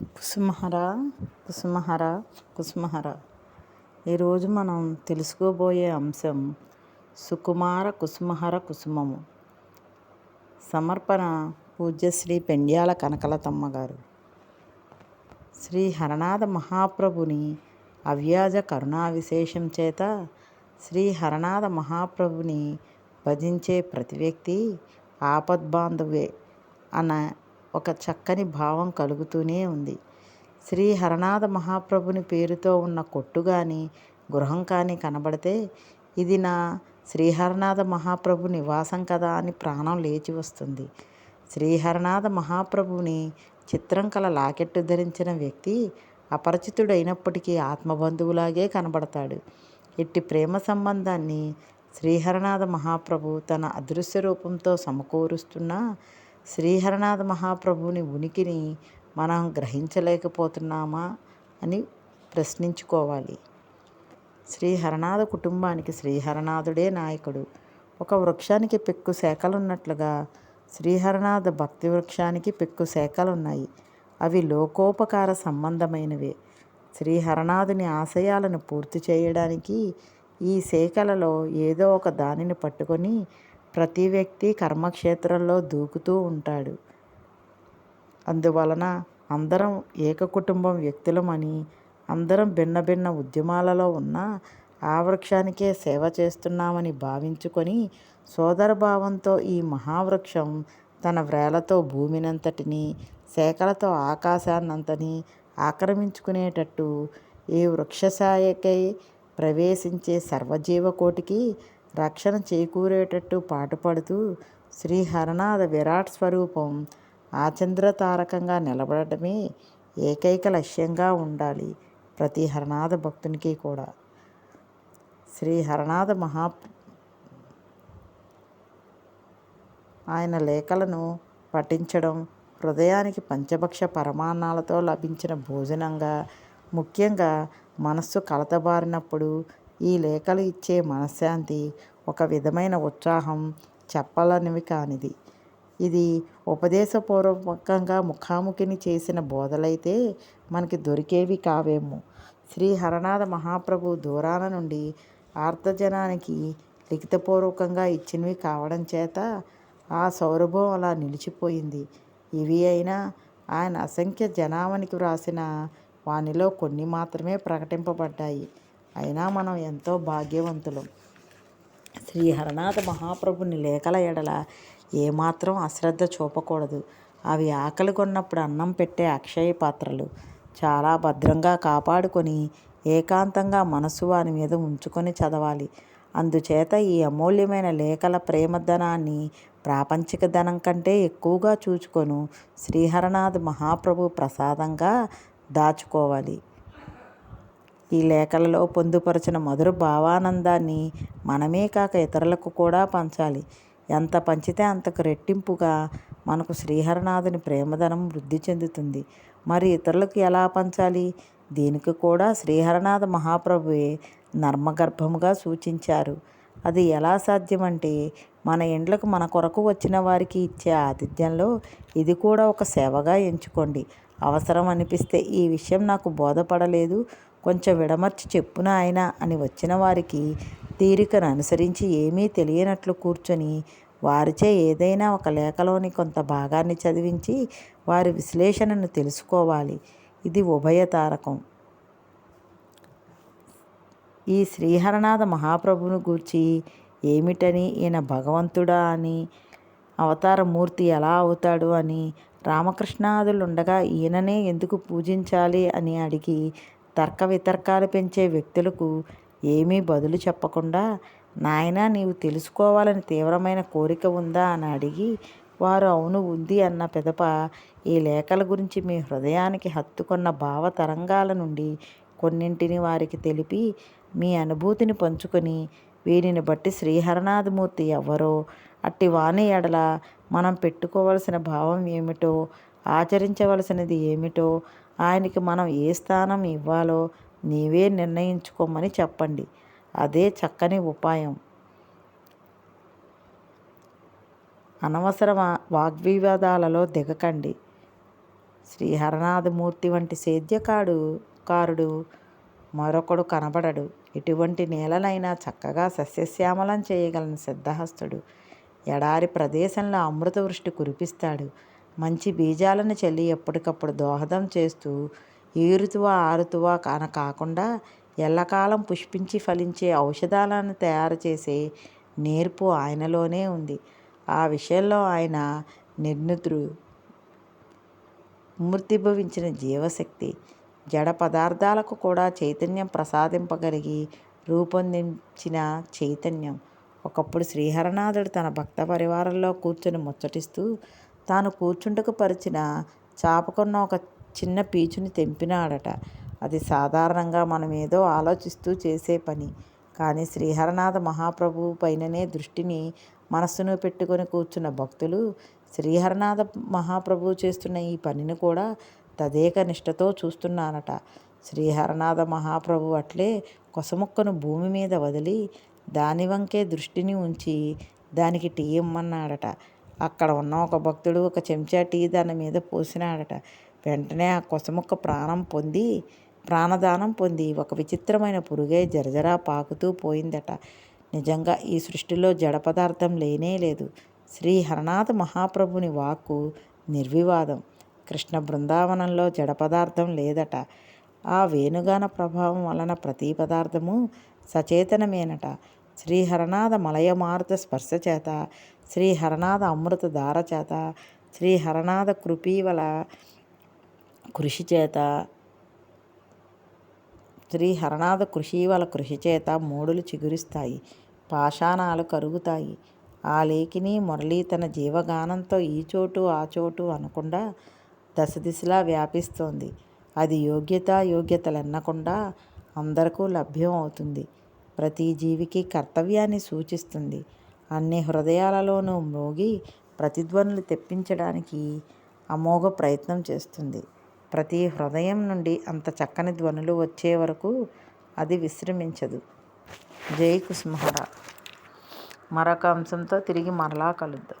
కుసుమహర కుసుమహర కుసుమహర. ఈరోజు మనం తెలుసుకోబోయే అంశం సుకుమార కుసుమహర కుసుమము. సమర్పణ పూజ్యశ్రీ పెండ్యాల కనకలతమ్మ గారు. శ్రీ హరనాథ మహాప్రభుని అవ్యాజ కరుణా విశేషం చేత శ్రీ హరనాథ మహాప్రభుని భజించే ప్రతి వ్యక్తి ఆపద్బాంధవే అన్న ఒక చక్కని భావం కలుగుతూనే ఉంది. శ్రీ హరనాథ మహాప్రభుని పేరుతో ఉన్న కొట్టు కానీ గృహం కానీ కనబడితే ఇది నా శ్రీహరనాథ మహాప్రభు నివాసం కదా అని ప్రాణం లేచి వస్తుంది. శ్రీహరనాథ మహాప్రభుని చిత్రం కల లాకెట్టు ధరించిన వ్యక్తి అపరిచితుడైనప్పటికీ ఆత్మబంధువులాగే కనబడతాడు. ఇట్టి ప్రేమ సంబంధాన్ని శ్రీహరనాథ మహాప్రభు తన అదృశ్య రూపంతో సమకూరుస్తున్న శ్రీహరనాథ మహాప్రభుని ఉనికిని మనం గ్రహించలేకపోతున్నామా అని ప్రశ్నించుకోవాలి. శ్రీహరనాథ కుటుంబానికి శ్రీహరనాథుడే నాయకుడు. ఒక వృక్షానికి పెక్కు శాఖలున్నట్లుగా శ్రీహరనాథ భక్తి వృక్షానికి పెక్కు శాఖలున్నాయి. అవి లోకోపకార సంబంధమైనవే. శ్రీహరనాథుని ఆశయాలను పూర్తి చేయడానికి ఈ శాఖలలో ఏదో ఒక దానిని పట్టుకొని ప్రతి వ్యక్తి కర్మక్షేత్రంలో దూకుతూ ఉంటాడు. అందువలన అందరం ఏక కుటుంబం వ్యక్తులమని అందరం భిన్న భిన్న ఉద్యమాలలో ఉన్న ఆ వృక్షానికే సేవ చేస్తున్నామని భావించుకొని సోదరభావంతో ఈ మహావృక్షం తన వ్రేలతో భూమినంతటిని శాఖలతో ఆకాశాన్నంతని ఆక్రమించుకునేటట్టు ఈ వృక్షసాయకై ప్రవేశించే సర్వజీవకోటికి రక్షణ చేకూరేటట్టు పాటుపడుతూ శ్రీ హరనాథ విరాట్ స్వరూపం ఆచంద్రతారకంగా నిలబడటమే ఏకైక లక్ష్యంగా ఉండాలి ప్రతి హరనాథ భక్తునికి కూడా. శ్రీ హరనాథ మహా ఆయన లేఖలను పఠించడం హృదయానికి పంచభక్ష పరమాన్నాలతో లభించిన భోజనంగా ముఖ్యంగా మనస్సు కలతబారినప్పుడు ఈ లేఖలు ఇచ్చే మనశ్శాంతి ఒక విధమైన ఉత్సాహం చెప్పలనివి కానిది. ఇది ఉపదేశపూర్వకంగా ముఖాముఖిని చేసిన బోధలైతే మనకి దొరికేవి కావేమో. శ్రీ హరనాథ మహాప్రభు దూరాన నుండి ఆర్తజనానికి లిఖితపూర్వకంగా ఇచ్చినవి కావడం చేత ఆ సౌరభం అలా నిలిచిపోయింది. ఇవి అయినా ఆయన అసంఖ్య జనామనికి వ్రాసిన వానిలో కొన్ని మాత్రమే ప్రకటింపబడ్డాయి. అయినా మనం ఎంతో భాగ్యవంతులం. శ్రీ హరనాథ మహాప్రభుని లేఖల ఎడల ఏమాత్రం అశ్రద్ధ చూపకూడదు. అవి ఆకలి కొన్నప్పుడు అన్నం పెట్టే అక్షయ పాత్రలు. చాలా భద్రంగా కాపాడుకొని ఏకాంతంగా మనసు వాని మీద ఉంచుకొని చదవాలి. అందుచేత ఈ అమూల్యమైన లేఖల ప్రేమధనాన్ని ప్రాపంచిక ధనం కంటే ఎక్కువగా చూచుకొను శ్రీహరనాథ్ మహాప్రభు ప్రసాదంగా దాచుకోవాలి. ఈ లేఖలలో పొందుపరచిన మధుర భావానందాన్ని మనమే కాక ఇతరులకు కూడా పంచాలి. ఎంత పంచితే అంతకు రెట్టింపుగా మనకు శ్రీహరనాథుని ప్రేమధనం వృద్ధి చెందుతుంది. మరి ఇతరులకు ఎలా పంచాలి? దీనికి కూడా శ్రీహరనాథ మహాప్రభువే నర్మగర్భముగా సూచించారు. అది ఎలా సాధ్యమంటే మన ఇండ్లకు మన కొరకు వచ్చిన వారికి ఇచ్చే ఆతిథ్యంలో ఇది కూడా ఒక సేవగా ఎంచుకోండి. అవసరం అనిపిస్తే ఈ విషయం నాకు బోధపడలేదు. కొంచెం విడమర్చి చెప్పున ఆయన అని వచ్చిన వారికి తీరికను అనుసరించి ఏమీ తెలియనట్లు కూర్చొని వారిచే ఏదైనా ఒక లేఖలోని కొంత భాగాన్ని చదివించి వారి విశ్లేషణను తెలుసుకోవాలి. ఇది ఉభయతారకం ఈ శ్రీహరనాథ మహాప్రభుని గూర్చి ఏమిటని ఈయన భగవంతుడా అని అవతారమూర్తి ఎలా అవుతాడు అని రామకృష్ణాదులుండగా ఈయననే ఎందుకు పూజించాలి అని అడిగి తర్క వితర్కాలు పెంచే వ్యక్తులకు ఏమీ బదులు చెప్పకుండా నాయన నీవు తెలుసుకోవాలని తీవ్రమైన కోరిక ఉందా అని అడిగి వారు అవును ఉంది అన్న పెదప ఈ లేఖల గురించి మీ హృదయానికి హత్తుకున్న భావ తరంగాల నుండి కొన్నింటిని వారికి తెలిపి మీ అనుభూతిని పంచుకొని వీరిని బట్టి శ్రీహరనాథమూర్తి ఎవరో అట్టి వాణి ఎడల మనం పెట్టుకోవలసిన భావం ఏమిటో ఆచరించవలసినది ఏమిటో ఆయనకి మనం ఏ స్థానం ఇవ్వాలో నీవే నిర్ణయించుకోమని చెప్పండి. అదే చక్కని ఉపాయం. అనవసర వాగ్వివాదాలలో దిగకండి. శ్రీహరనాథమూర్తి వంటి సేద్యకాడు కారుడు మరొకడు కనబడడు. ఎటువంటి నేలనైనా చక్కగా సస్యశ్యామలం చేయగలని సిద్ధహస్తుడు. ఎడారి ప్రదేశంలో అమృతవృష్టి కురిపిస్తాడు. మంచి బీజాలను చల్లి ఎప్పటికప్పుడు దోహదం చేస్తూ ఏ ఋతువ ఆ కాన కాకుండా ఎల్లకాలం పుష్పించి ఫలించే ఔషధాలను తయారు చేసే నేర్పు ఆయనలోనే ఉంది. ఆ విషయంలో ఆయన నిర్ణుతుడు మూర్తిభవించిన జీవశక్తి జడ పదార్థాలకు కూడా చైతన్యం ప్రసాదింపగలిగి రూపొందించిన చైతన్యం. ఒకప్పుడు శ్రీహరనాథుడు తన భక్త పరివారంలో కూర్చొని ముచ్చటిస్తూ తాను కూర్చుంటకు పరిచిన చాపకున్న ఒక చిన్న పీచుని తెంపినాడట. అది సాధారణంగా మనం ఏదో ఆలోచిస్తూ చేసే పని. కానీ శ్రీహరనాథ మహాప్రభువు పైననే దృష్టిని మనస్సును పెట్టుకొని కూర్చున్న భక్తులు శ్రీహరనాథ మహాప్రభువు చేస్తున్న ఈ పనిని కూడా తదేక నిష్టతో చూస్తున్నానట శ్రీహరనాథ మహాప్రభు అట్లే కొసముక్కను భూమి మీద వదిలి దాని వంకే దృష్టిని ఉంచి దానికి టీ ఇమ్మన్నాడట. అక్కడ ఉన్న ఒక భక్తుడు ఒక చెంచా టీ దాని మీద పోసినాడట. వెంటనే ఆ కొసముక్క ప్రాణం పొంది ప్రాణదానం పొంది ఒక విచిత్రమైన పురుగే జరజరా పాకుతూ పోయిందట. నిజంగా ఈ సృష్టిలో జడ పదార్థం లేనే లేదు. శ్రీ హరనాథ మహాప్రభుని వాక్కు నిర్వివాదం. కృష్ణ బృందావనంలో జడ పదార్థం లేదట. ఆ వేణుగాన ప్రభావం వలన ప్రతి పదార్థము సచేతనమేనట. శ్రీ హరనాథ మలయమారుత స్పర్శ చేత శ్రీ హరనాథ అమృత ధార చేత శ్రీ హరనాథ కృపీవల కృషి చేత శ్రీ హరనాథ కృషీవల కృషి చేత మూడులు చిగురిస్తాయి పాషాణాలు కరుగుతాయి. ఆ లేఖిని మురళి తన జీవగానంతో ఈ చోటు ఆ చోటు అనకుండా దశ దిశలా వ్యాపిస్తోంది. అది యోగ్యత యోగ్యతలు ఎన్నకుండా అందరికీ లభ్యం అవుతుంది. ప్రతి జీవికి కర్తవ్యాన్ని సూచిస్తుంది. అన్ని హృదయాలలోనూ మోగి ప్రతిధ్వనులు తెప్పించడానికి అమోఘ ప్రయత్నం చేస్తుంది. ప్రతి హృదయం నుండి అంత చక్కని ధ్వనులు వచ్చే వరకు అది విశ్రమించదు. జై కుస్మహర మరొక అంశంతో తిరిగి మరలా కలుద్దాం.